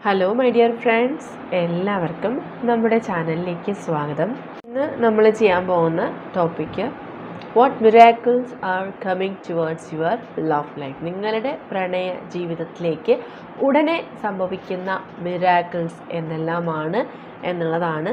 Hello my dear friends എല്ലാവർക്കും നമ്മുടെ ചാനലിലേക്ക് സ്വാഗതം. ഇന്ന് നമ്മൾ ചെയ്യാൻ പോകുന്ന topic what miracles are coming towards your love life നിങ്ങളുടെ പ്രണയ ജീവിതത്തിലേക്ക് ഉടനെ സംഭവിക്കുന്ന മിറാക്കിൾസ് എന്നെല്ലാമാണ് എന്നുള്ളതാണ്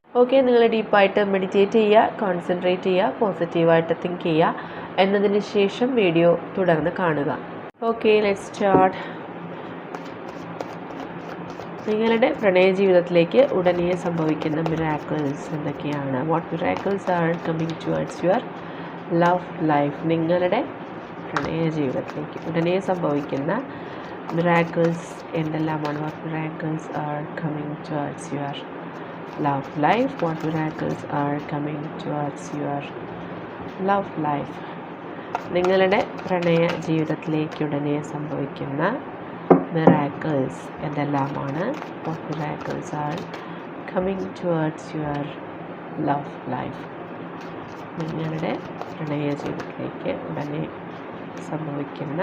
ഓക്കെ നിങ്ങൾ ഡീപ്പായിട്ട് മെഡിറ്റേറ്റ് ചെയ്യുക കോൺസെൻട്രേറ്റ് ചെയ്യുക പോസിറ്റീവായിട്ട് തിങ്ക് ചെയ്യുക. എന്നതിന് ശേഷം വീഡിയോ തുടർന്ന് കാണുക. ഓക്കെ ലെറ്റ് സ്റ്റാർട്ട് നിങ്ങളുടെ പ്രണയ ജീവിതത്തിലേക്ക് ഉടനെ സംഭവിക്കുന്ന മിറാക്കിൾസ് എന്തൊക്കെയാണ്? What miracles are coming towards your love life നിങ്ങളുടെ പ്രണയ ജീവിതത്തിലേക്ക് ഉടനെ സംഭവിക്കുന്ന മിറാക്കിൾസ് എന്തെല്ലാമാണ്? What miracles are coming towards your love life what miracles are coming towards your love life? നിങ്ങളുടെ പ്രണയ ജീവിതത്തിലേക്ക് ഉടനെ സംഭവിക്കുന്ന മിറാക്കിൾസ് എന്തെല്ലാമാണ്? What miracles are coming towards your love life നിങ്ങളുടെ പ്രണയ ജീവിതത്തിലേക്ക് ഉടനെ സംഭവിക്കുന്ന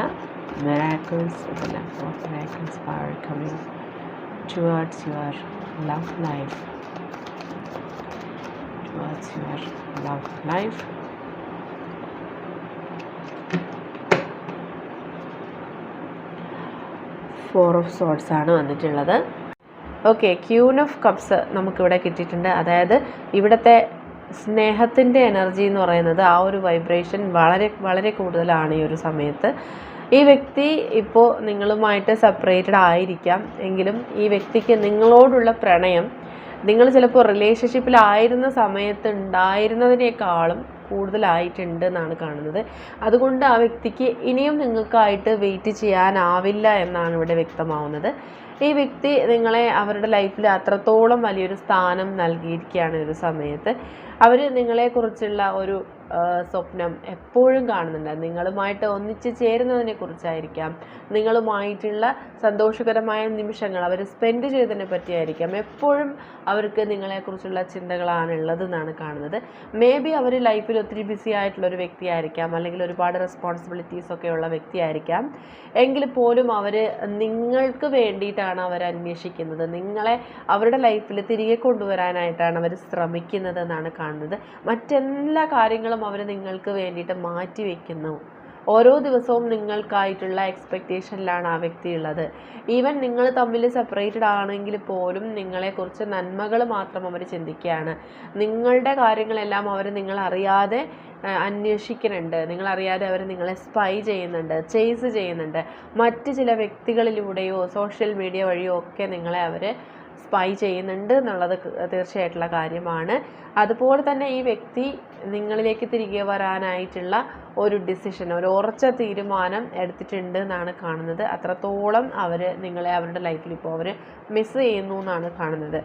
മിറാക്കിൾസ് എന്തെല്ലാം? What miracles are coming towards your love life your love life. Four of swords ആണ് വന്നിട്ടുള്ളത്. ഓക്കെ ക്യൂൻ ഓഫ് കപ്സ് നമുക്കിവിടെ കിട്ടിയിട്ടുണ്ട്. അതായത് ഇവിടുത്തെ സ്നേഹത്തിന്റെ എനർജി എന്ന് പറയുന്നത് ആ ഒരു വൈബ്രേഷൻ വളരെ വളരെ കൂടുതലാണ് ഈ ഒരു സമയത്ത്. ഈ വ്യക്തി ഇപ്പോൾ നിങ്ങളുമായിട്ട് സെപ്പറേറ്റഡ് ആയിരിക്കാം. എങ്കിലും ഈ വ്യക്തിക്ക് നിങ്ങളോടുള്ള പ്രണയം നിങ്ങൾ ചിലപ്പോൾ റിലേഷൻഷിപ്പിലായിരുന്ന സമയത്ത് ഉണ്ടായിരുന്നതിനേക്കാളും കൂടുതലായിട്ടുണ്ട് എന്നാണ് കാണുന്നത്. അതുകൊണ്ട് ആ വ്യക്തിക്ക് ഇനിയും നിങ്ങൾക്കായിട്ട് വെയിറ്റ് ചെയ്യാനാവില്ല എന്നാണ് ഇവിടെ വ്യക്തമാവുന്നത്. ഈ വ്യക്തി നിങ്ങളെ അവരുടെ ലൈഫിൽ അത്രത്തോളം വലിയൊരു സ്ഥാനം നൽകിയിരിക്കുകയാണ് ഒരു സമയത്ത്. അവർ നിങ്ങളെക്കുറിച്ചുള്ള ഒരു സ്വപ്നം എപ്പോഴും കാണുന്നുണ്ട്. നിങ്ങളുമായിട്ട് ഒന്നിച്ച് ചേരുന്നതിനെ കുറിച്ചായിരിക്കാം. നിങ്ങളുമായിട്ടുള്ള സന്തോഷകരമായ നിമിഷങ്ങൾ അവർ സ്പെൻഡ് ചെയ്തതിനെ പറ്റിയായിരിക്കാം. എപ്പോഴും അവർക്ക് നിങ്ങളെക്കുറിച്ചുള്ള ചിന്തകളാണ് ഉള്ളത് എന്നാണ് കാണുന്നത് മേ ബി അവർ ലൈഫിൽ ഒത്തിരി ബിസി ആയിട്ടുള്ള ഒരു വ്യക്തിയായിരിക്കാം. അല്ലെങ്കിൽ ഒരുപാട് റെസ്പോൺസിബിലിറ്റീസ് ഒക്കെ ഉള്ള വ്യക്തിയായിരിക്കാം. എങ്കിൽ പോലും അവർ നിങ്ങൾക്ക് വേണ്ടിയിട്ടാണ് അവർ അന്വേഷിക്കുന്നത്. നിങ്ങളെ അവരുടെ ലൈഫിൽ തിരികെ കൊണ്ടുവരാനായിട്ടാണ് അവർ ശ്രമിക്കുന്നത് എന്നാണ് കാണുന്നത്. മറ്റെല്ലാ കാര്യങ്ങളും അവർ നിങ്ങൾക്ക് വേണ്ടിയിട്ട് മാറ്റി വയ്ക്കുന്നു ഓരോ ദിവസവും നിങ്ങൾക്കായിട്ടുള്ള എക്സ്പെക്റ്റേഷനിലാണ് ആ വ്യക്തി ഉള്ളത്. ഈവൻ നിങ്ങൾ തമ്മിൽ സെപ്പറേറ്റഡ് ആണെങ്കിൽ പോലും നിങ്ങളെക്കുറിച്ച് നന്മകൾ മാത്രം അവർ ചിന്തിക്കുകയാണ്. നിങ്ങളുടെ കാര്യങ്ങളെല്ലാം അവർ നിങ്ങളറിയാതെ അന്വേഷിക്കുന്നുണ്ട്. നിങ്ങളറിയാതെ അവർ നിങ്ങളെ സ്പൈ ചെയ്യുന്നുണ്ട് ചേസ് ചെയ്യുന്നുണ്ട്. മറ്റ് ചില വ്യക്തികളിലൂടെയോ സോഷ്യൽ മീഡിയ വഴിയോ ഒക്കെ നിങ്ങളെ അവർ സ്പൈ ചെയ്യുന്നുണ്ട് എന്നുള്ളത് തീർച്ചയായിട്ടുള്ള കാര്യമാണ്. അതുപോലെ തന്നെ ഈ വ്യക്തി നിങ്ങളിലേക്ക് തിരികെ വരാനായിട്ടുള്ള ഒരു ഡിസിഷൻ ഒരു ഉറച്ച തീരുമാനം എടുത്തിട്ടുണ്ട് എന്നാണ് കാണുന്നത്. അത്രത്തോളം അവർ നിങ്ങളെ അവരുടെ ലൈഫിൽ ഇപ്പോൾ അവർ മിസ് ചെയ്യുന്നു എന്നാണ് കാണുന്നത്.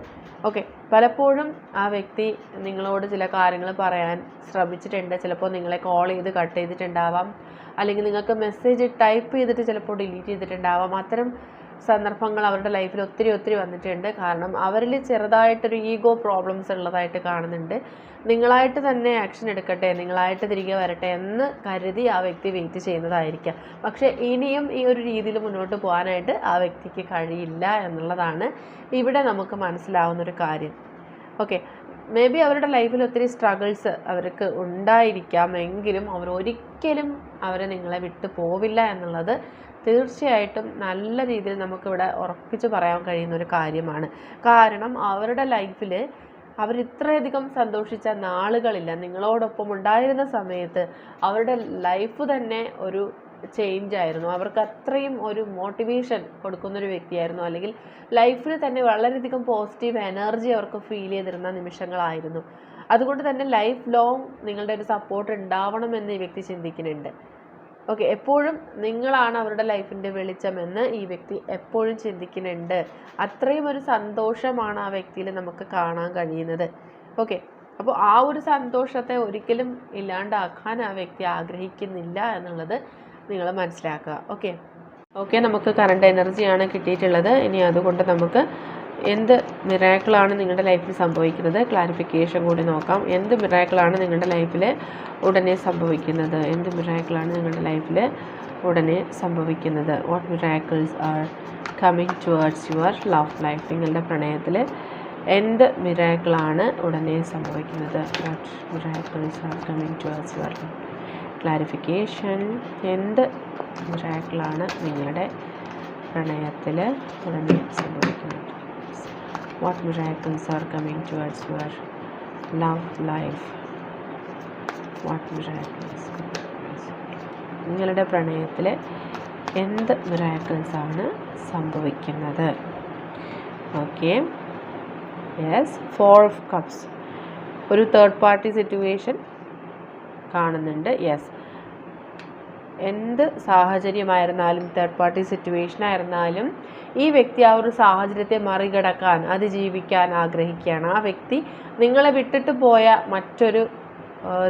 ഓക്കെ പലപ്പോഴും ആ വ്യക്തി നിങ്ങളോട് ചില കാര്യങ്ങൾ പറയാൻ ശ്രമിച്ചിട്ടുണ്ട്. ചിലപ്പോൾ നിങ്ങളെ കോൾ ചെയ്ത് കട്ട് ചെയ്തിട്ടുണ്ടാവാം. അല്ലെങ്കിൽ നിങ്ങൾക്ക് മെസ്സേജ് ടൈപ്പ് ചെയ്തിട്ട് ചിലപ്പോൾ ഡിലീറ്റ് ചെയ്തിട്ടുണ്ടാവാം. അത്തരം സന്ദർഭങ്ങൾ അവരുടെ ലൈഫിൽ ഒത്തിരി ഒത്തിരി വന്നിട്ടുണ്ട്. കാരണം അവരിൽ ചെറുതായിട്ടൊരു ഈഗോ പ്രോബ്ലംസ് ഉള്ളതായിട്ട് കാണുന്നുണ്ട്. നിങ്ങളായിട്ട് തന്നെ ആക്ഷൻ എടുക്കട്ടെ നിങ്ങളായിട്ട് തിരികെ വരട്ടെ എന്ന് കരുതി ആ വ്യക്തി വെയിറ്റ് ചെയ്യുന്നതായിരിക്കാം. പക്ഷേ ഇനിയും ഈ ഒരു രീതിയിൽ മുന്നോട്ട് പോകാനായിട്ട് ആ വ്യക്തിക്ക് കഴിയില്ല എന്നുള്ളതാണ് ഇവിടെ നമുക്ക് മനസ്സിലാവുന്ന ഒരു കാര്യം. ഓക്കെ. മേ ബി അവരുടെ ലൈഫിൽ ഒത്തിരി സ്ട്രഗിൾസ് അവർക്ക് ഉണ്ടായിരിക്കാം. എങ്കിലും അവർ ഒരിക്കലും അവരെ നിങ്ങളെ വിട്ടു പോവില്ല എന്നുള്ളത് തീർച്ചയായിട്ടും നല്ല രീതിയിൽ നമുക്കിവിടെ ഉറപ്പിച്ച് പറയാൻ കഴിയുന്ന ഒരു കാര്യമാണ്. കാരണം അവരുടെ ലൈഫിൽ അവർ ഇത്രയധികം സന്തോഷിച്ച നാളുകളില്ല. നിങ്ങളോടൊപ്പം ഉണ്ടായിരുന്ന സമയത്ത് അവരുടെ ലൈഫ് തന്നെ ഒരു ചേഞ്ച് ആയിരുന്നു. അവർക്ക് അത്രയും ഒരു മോട്ടിവേഷൻ കൊടുക്കുന്ന ഒരു വ്യക്തിയായിരുന്നു. അല്ലെങ്കിൽ ലൈഫിൽ തന്നെ വളരെയധികം പോസിറ്റീവ് എനർജി അവർക്ക് ഫീൽ ചെയ്തിരുന്ന നിമിഷങ്ങളായിരുന്നു. അതുകൊണ്ട് തന്നെ ലൈഫ് ലോങ് നിങ്ങളുടെ ഒരു സപ്പോർട്ട് ഉണ്ടാവണമെന്ന് ഈ വ്യക്തി ചിന്തിക്കുന്നുണ്ട്. ഓക്കെ എപ്പോഴും നിങ്ങളാണ് അവരുടെ ലൈഫിന്റെ വെളിച്ചമെന്ന് ഈ വ്യക്തി എപ്പോഴും ചിന്തിക്കുന്നുണ്ട്. അത്രയും ഒരു സന്തോഷമാണ് ആ വ്യക്തിയിൽ നമുക്ക് കാണാൻ കഴിയുന്നത്. ഓക്കെ അപ്പോൾ ആ ഒരു സന്തോഷത്തെ ഒരിക്കലും ഇല്ലാണ്ടാക്കാൻ ആ വ്യക്തി ആഗ്രഹിക്കുന്നില്ല എന്നുള്ളത് നിങ്ങൾ മനസ്സിലാക്കുക. ഓക്കെ ഓക്കെ നമുക്ക് കറണ്ട് എനർജിയാണ് കിട്ടിയിട്ടുള്ളത്. ഇനി അതുകൊണ്ട് നമുക്ക് എന്ത് മിറാക്കിളാണ് നിങ്ങളുടെ ലൈഫിൽ സംഭവിക്കുന്നത്? ക്ലാരിഫിക്കേഷൻ കൂടി നോക്കാം. എന്ത് മിറാക്കിളാണ് നിങ്ങളുടെ ലൈഫിൽ ഉടനെ സംഭവിക്കുന്നത്? എന്ത് മിറാക്കിളാണ് നിങ്ങളുടെ ലൈഫിൽ ഉടനെ സംഭവിക്കുന്നത്? What miracles are coming towards your love life നിങ്ങളുടെ പ്രണയത്തിൽ എന്ത് മിറാക്കിളാണ് ഉടനെ സംഭവിക്കുന്നത്? What miracles are coming towards your love clarification എന്ത് മിറാക്കിളാണ് നിങ്ങളുടെ പ്രണയത്തിൽ ഉടനെ സംഭവിക്കുന്നത്? What miracles are coming towards your love life? What miracles നിങ്ങളുടെ പ്രണയത്തിൽ എന്ത് മിറാക്കിൾസ് ആണ് സംഭവിക്കുന്നത്? Okay yes four of cups ഒരു തേർഡ് പാർട്ടി സിറ്റുവേഷൻ കാണുന്നുണ്ട്. യെസ് എന്ത് സാഹചര്യമായിരുന്നാലും തേർഡ് പാർട്ടി സിറ്റുവേഷൻ ആയിരുന്നാലും ഈ വ്യക്തി ആ ഒരു സാഹചര്യത്തെ മറികടക്കാൻ അതിജീവിക്കാൻ ആഗ്രഹിക്കുകയാണ്. ആ വ്യക്തി നിങ്ങളെ വിട്ടിട്ട് പോയ മറ്റൊരു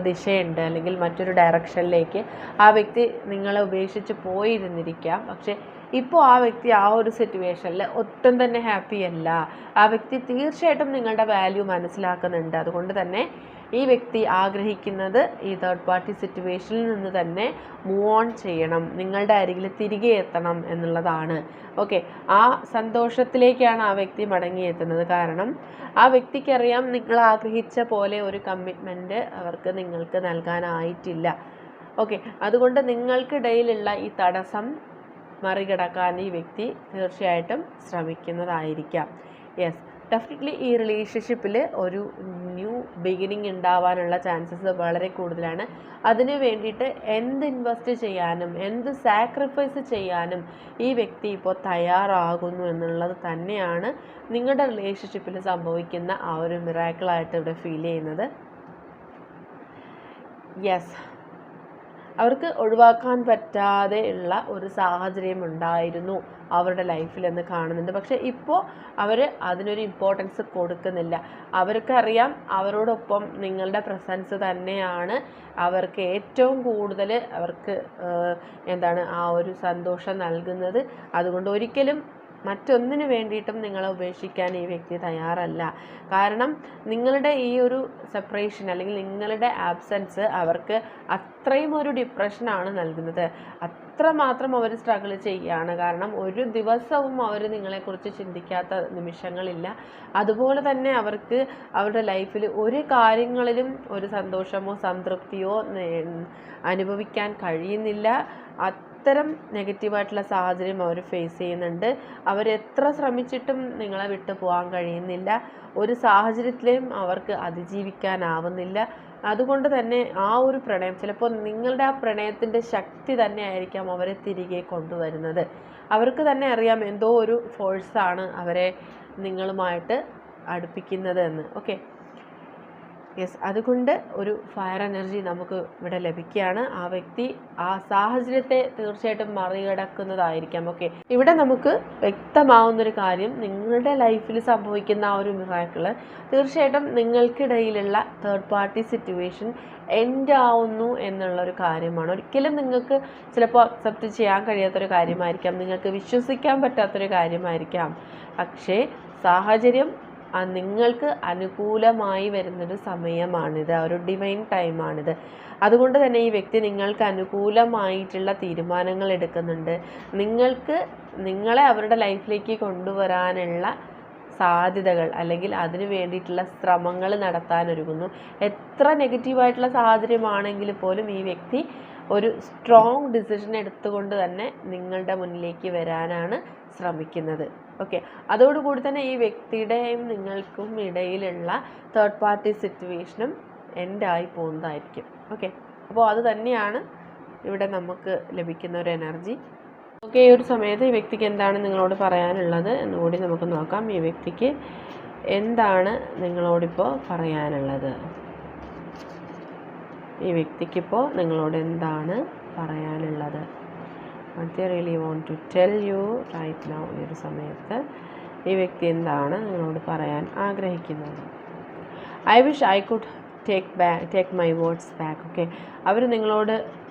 ദിശയുണ്ട് അല്ലെങ്കിൽ മറ്റൊരു ഡയറക്ഷനിലേക്ക് ആ വ്യക്തി നിങ്ങളെ ഉപേക്ഷിച്ച് പോയിരുന്നിരിക്കാം. പക്ഷേ ഇപ്പോൾ ആ വ്യക്തി ആ ഒരു സിറ്റുവേഷനിൽ ഒട്ടും തന്നെ ഹാപ്പി അല്ല. ആ വ്യക്തി തീർച്ചയായിട്ടും നിങ്ങളുടെ വാല്യൂ മനസ്സിലാക്കുന്നുണ്ട്. അതുകൊണ്ട് തന്നെ ഈ വ്യക്തി ആഗ്രഹിക്കുന്നത് ഈ തേർഡ് പാർട്ടി സിറ്റുവേഷനിൽ നിന്ന് തന്നെ മൂവ് ഓൺ ചെയ്യണം. നിങ്ങളുടെ അരികിൽ തിരികെ എത്തണം എന്നുള്ളതാണ്. ഓക്കെ ആ സന്തോഷത്തിലേക്കാണ് ആ വ്യക്തി മടങ്ങിയെത്തുന്നത്. കാരണം ആ വ്യക്തിക്കറിയാം നിങ്ങൾ ആഗ്രഹിച്ച പോലെ ഒരു കമ്മിറ്റ്മെന്റ് അവർക്ക് നിങ്ങൾക്ക് നൽകാനായിട്ടില്ല. ഓക്കെ അതുകൊണ്ട് നിങ്ങൾക്കിടയിലുള്ള ഈ തടസ്സം മറികടക്കാൻ ഈ വ്യക്തി തീർച്ചയായിട്ടും ശ്രമിക്കുന്നതായിരിക്കാം. യെസ് ഡെഫിനറ്റ്ലി ഈ റിലേഷൻഷിപ്പിൽ ഒരു ന്യൂ ബിഗിനിങ് ഉണ്ടാവാനുള്ള ചാൻസസ് വളരെ കൂടുതലാണ്. അതിന് വേണ്ടിയിട്ട് എന്ത് ഇൻവെസ്റ്റ് ചെയ്യാനും എന്ത് സാക്രിഫൈസ് ചെയ്യാനും ഈ വ്യക്തി ഇപ്പോൾ തയ്യാറാകുന്നു എന്നുള്ളത് തന്നെയാണ് നിങ്ങളുടെ റിലേഷൻഷിപ്പിൽ സംഭവിക്കുന്ന ആ ഒരു മിറാക്കിളായിട്ട് ഇവിടെ ഫീൽ ചെയ്യുന്നത്. യെസ് അവർക്ക് ഒഴിവാക്കാൻ പറ്റാതെ ഉള്ള ഒരു സാഹചര്യം ഉണ്ടായിരുന്നു അവരുടെ ലൈഫിൽ എന്ന് കാണുന്നുണ്ട്. പക്ഷേ ഇപ്പോൾ അവർ അതിനൊരു ഇമ്പോർട്ടൻസ് കൊടുക്കുന്നില്ല. അവർക്കറിയാം അവരോടൊപ്പം നിങ്ങളുടെ പ്രസൻസ് തന്നെയാണ് അവർക്ക് ഏറ്റവും കൂടുതൽ അവർക്ക് എന്താണ് ആ ഒരു സന്തോഷം നൽകുന്നത്. അതുകൊണ്ട് ഒരിക്കലും മറ്റൊന്നിനു വേണ്ടിയിട്ടും നിങ്ങളെ ഉപേക്ഷിക്കാൻ ഈ വ്യക്തി തയ്യാറല്ല. കാരണം നിങ്ങളുടെ ഈ ഒരു സെപ്പറേഷൻ അല്ലെങ്കിൽ നിങ്ങളുടെ ആബ്സൻസ് അവർക്ക് അത്രയും ഒരു ഡിപ്രഷനാണ് നൽകുന്നത്. അത്രമാത്രം അവർ സ്ട്രഗിൾ ചെയ്യുകയാണ്. കാരണം ഒരു ദിവസവും അവർ നിങ്ങളെക്കുറിച്ച് ചിന്തിക്കാത്ത നിമിഷങ്ങളില്ല. അതുപോലെ തന്നെ അവർക്ക് അവരുടെ ലൈഫിൽ ഒരു കാര്യങ്ങളിലും ഒരു സന്തോഷമോ സംതൃപ്തിയോ അനുഭവിക്കാൻ കഴിയുന്നില്ല. അത്തരം നെഗറ്റീവായിട്ടുള്ള സാഹചര്യം അവർ ഫേസ് ചെയ്യുന്നുണ്ട്. അവരെത്ര ശ്രമിച്ചിട്ടും നിങ്ങളെ വിട്ടു പോകാൻ കഴിയുന്നില്ല. ഒരു സാഹചര്യത്തിലെയും അവർക്ക് അതിജീവിക്കാനാവുന്നില്ല. അതുകൊണ്ട് തന്നെ ആ ഒരു പ്രണയം ചിലപ്പോൾ നിങ്ങളുടെ ആ പ്രണയത്തിന്റെ ശക്തി തന്നെ ആയിരിക്കാം അവരെ തിരികെ കൊണ്ടുവരുന്നത്. അവർക്ക് തന്നെ അറിയാം എന്തോ ഒരു ഫോഴ്സാണ് അവരെ നിങ്ങളുമായിട്ട് അടുപ്പിക്കുന്നത് എന്ന്. ഓക്കെ യെസ് അതുകൊണ്ട് ഒരു ഫയർ എനർജി നമുക്ക് ഇവിടെ ലഭിക്കുകയാണ്. ആ വ്യക്തി ആ സാഹചര്യത്തെ തീർച്ചയായിട്ടും മറികടക്കുന്നതായിരിക്കാം. ഓക്കെ ഇവിടെ നമുക്ക് വ്യക്തമാവുന്നൊരു കാര്യം നിങ്ങളുടെ ലൈഫിൽ സംഭവിക്കുന്ന ആ ഒരു മിറാക്കിൾ തീർച്ചയായിട്ടും നിങ്ങൾക്കിടയിലുള്ള തേർഡ് പാർട്ടി സിറ്റുവേഷൻ എൻഡ് ആവുന്നു എന്നുള്ളൊരു കാര്യമാണ്. ഒരിക്കലും നിങ്ങൾക്ക് ചിലപ്പോൾ അക്സെപ്റ്റ് ചെയ്യാൻ കഴിയാത്തൊരു കാര്യമായിരിക്കാം. നിങ്ങൾക്ക് വിശ്വസിക്കാൻ പറ്റാത്തൊരു കാര്യമായിരിക്കാം. പക്ഷേ സാഹചര്യം നിങ്ങൾക്ക് അനുകൂലമായി വരുന്നൊരു സമയമാണിത്. ഒരു ഡിവൈൻ ടൈമാണിത് അതുകൊണ്ട് തന്നെ ഈ വ്യക്തി നിങ്ങൾക്ക് അനുകൂലമായിട്ടുള്ള തീരുമാനങ്ങൾ എടുക്കുന്നുണ്ട്. നിങ്ങൾക്ക് നിങ്ങളെ അവരുടെ ലൈഫിലേക്ക് കൊണ്ടുവരാനുള്ള സാധ്യതകൾ അല്ലെങ്കിൽ അതിനു വേണ്ടിയിട്ടുള്ള ശ്രമങ്ങൾ നടത്താനൊരുങ്ങുന്നു എത്ര നെഗറ്റീവായിട്ടുള്ള സാഹചര്യമാണെങ്കിൽ പോലും ഈ വ്യക്തി ഒരു സ്ട്രോങ് ഡിസിഷൻ എടുത്തുകൊണ്ട് തന്നെ നിങ്ങളുടെ മുന്നിലേക്ക് വരാനാണ് ശ്രമിക്കുന്നത്. ഓക്കെ അതോടുകൂടി തന്നെ ഈ വ്യക്തിയുടെയും നിങ്ങൾക്കും ഇടയിലുള്ള തേർഡ് പാർട്ടി സിറ്റുവേഷനും എൻഡായി പോകുന്നതായിരിക്കും. ഓക്കെ അപ്പോൾ അത് തന്നെയാണ് ഇവിടെ നമുക്ക് ലഭിക്കുന്ന ഒരു എനർജി ഓക്കെ ഈ ഒരു സമയത്ത് ഈ വ്യക്തിക്ക് എന്താണ് നിങ്ങളോട് പറയാനുള്ളത് എന്നുകൂടി നമുക്ക് നോക്കാം. ഈ വ്യക്തിക്ക് എന്താണ് നിങ്ങളോടിപ്പോൾ പറയാനുള്ളത്? ഈ വ്യക്തിക്കിപ്പോൾ നിങ്ങളോട് എന്താണ് പറയാനുള്ളത്? What really want to tell you right now ഈ ഒരു സമയത്ത് ഈ വ്യക്തി എന്താണ് നിങ്ങളോട് പറയാൻ ആഗ്രഹിക്കുന്നത്. I wish I could take back take my words back okay അവർ നിങ്ങളോട്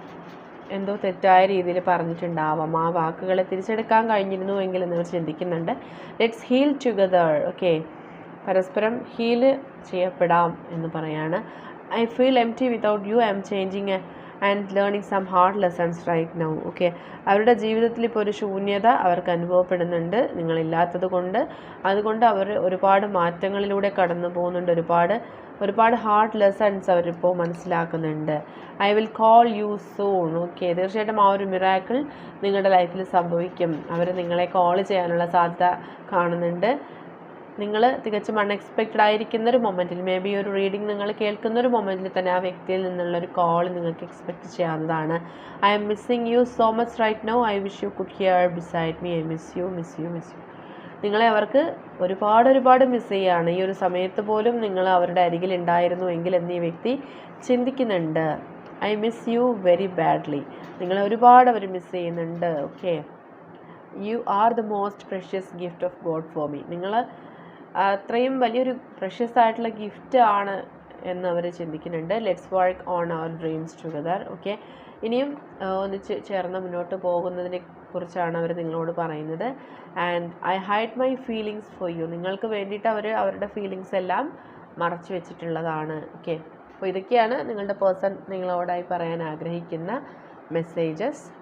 എന്തോ തെറ്റായ രീതിയിൽ പറഞ്ഞിട്ടുണ്ടാവാം. ആ വാക്കുകളെ തിരിച്ചെടുക്കാൻ കഴിഞ്ഞിരുന്നുവെങ്കിൽ നിങ്ങൾ ചിന്തിക്കുന്നുണ്ട്. ലെറ്റ്സ് ഹീൽ ടുഗദർ ഓക്കെ പരസ്പരം ഹീൽ ചെയ്യപ്പെടാം എന്ന് പറയാണ്. I feel empty without you I'm changing and learning some hard lessons right now okay അവരുടെ ജീവിതത്തിൽ ഇപ്പോൾ ഒരു ശൂന്യത അവർക്ക് അനുഭവപ്പെടുന്നുണ്ട് നിങ്ങളില്ലാത്തത് കൊണ്ട്. അതുകൊണ്ട് അവർ ഒരുപാട് മാറ്റങ്ങളിലൂടെ കടന്നു പോകുന്നുണ്ട്. ഒരുപാട് ഒരുപാട് ഹാർഡ് ലെസൺസ് അവരിപ്പോൾ മനസ്സിലാക്കുന്നുണ്ട്. I will call you soon okay തീർച്ചയായിട്ടും ആ ഒരു മിറാക്കിൾ നിങ്ങളുടെ ലൈഫിൽ സംഭവിക്കും. അവർ നിങ്ങളെ കോൾ ചെയ്യാനുള്ള സാധ്യത കാണുന്നുണ്ട്. നിങ്ങൾ തികച്ചും അൺഎക്സ്പെക്റ്റഡ് ആയിരിക്കുന്ന ഒരു മൊമെന്റിൽ മേ ബി ഒരു റീഡിംഗ് നിങ്ങൾ കേൾക്കുന്ന ഒരു മൊമെന്റിൽ തന്നെ ആ വ്യക്തിയിൽ നിന്നുള്ള ഒരു കോൾ നിങ്ങൾക്ക് എക്സ്പെക്റ്റ് ചെയ്യാവുന്നതാണ്. I'm missing you so much right now I wish you could here beside me I miss you miss you miss you നിങ്ങളെ അവർക്ക് ഒരുപാട് ഒരുപാട് മിസ് ചെയ്യുകയാണ് ഈ ഒരു സമയത്ത് പോലും നിങ്ങൾ അവരുടെ അരികിൽ ഉണ്ടായിരുന്നു എങ്കിൽ എന്ന് ഈ വ്യക്തി ചിന്തിക്കുന്നുണ്ട്. I miss you very badly നിങ്ങളെ ഒരുപാട് അവർ മിസ് ചെയ്യുന്നുണ്ട്. Okay you are the most precious gift of God for me നിങ്ങൾ അത്രയും വലിയൊരു പ്രഷ്യസ് ആയിട്ടുള്ള ഗിഫ്റ്റ് ആണ് എന്ന് അവർ ചിന്തിക്കുന്നുണ്ട്. Let's work on our dreams together okay ഇനിയും ഒന്നിച്ച് ചേർന്ന് മുന്നോട്ട് പോകുന്നതിനെ കുറിച്ചാണ് അവർ നിങ്ങളോട് പറയുന്നത്. And I hide my feelings for you നിങ്ങൾക്ക് വേണ്ടിയിട്ട് അവർ അവരുടെ ഫീലിങ്സ് എല്ലാം മറച്ചു വെച്ചിട്ടുള്ളതാണ് ഓക്കെ അപ്പോൾ ഇതൊക്കെയാണ് നിങ്ങളുടെ പേഴ്സൺ നിങ്ങളോടായി പറയാൻ ആഗ്രഹിക്കുന്ന മെസ്സേജസ്